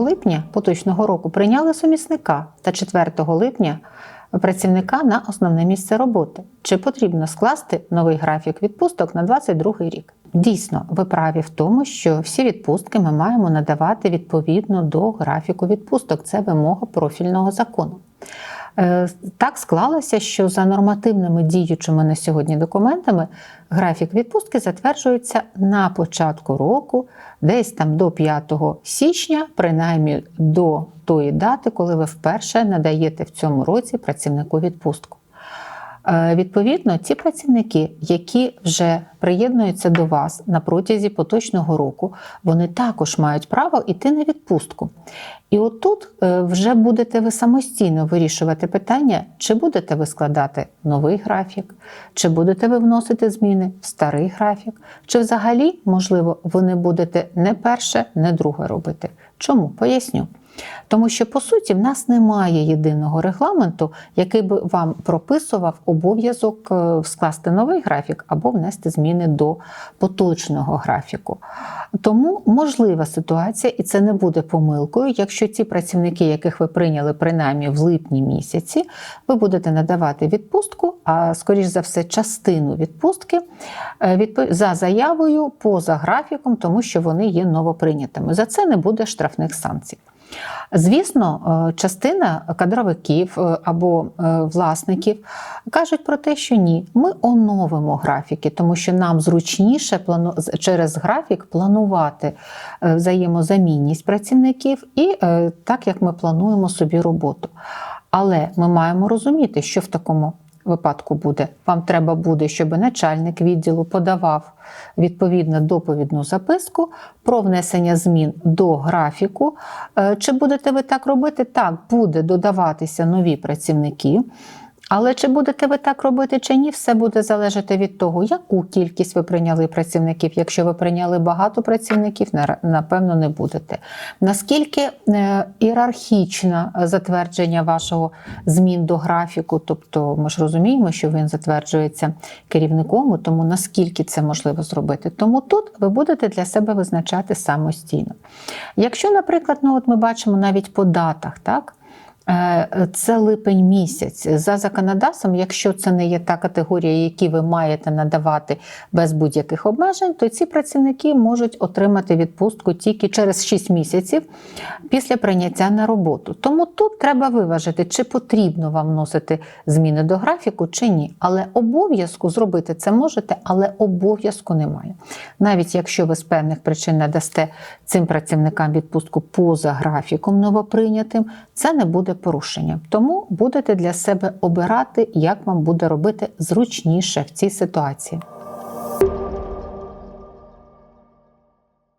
липня поточного року прийняли сумісника та 4 липня працівника на основне місце роботи. Чи потрібно скласти новий графік відпусток на 22 рік? Дійсно, ви праві в тому, що всі відпустки ми маємо надавати відповідно до графіку відпусток. Це вимога профільного закону. Е, Так склалося, що за нормативними діючими на сьогодні документами графік відпустки затверджується на початку року, десь там до 5 січня, принаймні до тої дати, коли ви вперше надаєте в цьому році працівнику відпустку. Е, Відповідно, ті працівники, які вже приєднуються до вас на протязі поточного року, вони також мають право йти на відпустку. І отут е, вже будете ви самостійно вирішувати питання, чи будете ви складати новий графік, чи будете ви вносити зміни в старий графік, чи взагалі, можливо, ви не будете не перше, не друге робити. Чому? Поясню. Тому що по суті в нас немає єдиного регламенту, який би вам прописував обов'язок е, скласти новий графік або внести зміни до поточного графіку. Тому можлива ситуація, і це не буде помилкою, якщо ці працівники, яких ви прийняли принаймні в липні місяці, ви будете надавати відпустку, а скоріш за все, частину відпустки е, за заявою поза графіком, тому що вони є новоприйнятими. За це не буде штрафних санкцій. Звісно, е, частина кадровиків е, або е, власників кажуть про те, що ні, ми оновимо графіки, тому що нам зручніше через графік планувати взаємозамінність працівників і так, як ми плануємо собі роботу. Але ми маємо розуміти, що в такому випадку буде. Вам треба буде, щоб начальник відділу подавав відповідну доповідну записку про внесення змін до графіку. Е, Чи будете ви так робити? Так, буде додаватися нові працівники. Але чи будете ви так робити чи ні, все буде залежати від того, яку кількість ви прийняли працівників. Якщо ви прийняли багато працівників, напевно, не будете. Наскільки е, ієрархічне затвердження вашого змін до графіку, тобто ми ж розуміємо, що він затверджується керівником, тому наскільки це можливо зробити. Тому тут ви будете для себе визначати самостійно. Якщо, наприклад, ну от ми бачимо навіть по датах, так? Е, Це липень місяць. За законодавством, якщо це не є та категорія, які ви маєте надавати без будь-яких обмежень, то ці працівники можуть отримати відпустку тільки через 6 місяців після прийняття на роботу. Тому тут треба виважити, чи потрібно вам вносити зміни до графіку, чи ні. Але обов'язку зробити це можете, але обов'язку немає. Навіть якщо ви з певних причин надасте цим працівникам відпустку поза графіком новоприйнятим, це не буде порушенням. Тому будете для себе обирати, як вам буде робити зручніше в цій ситуації.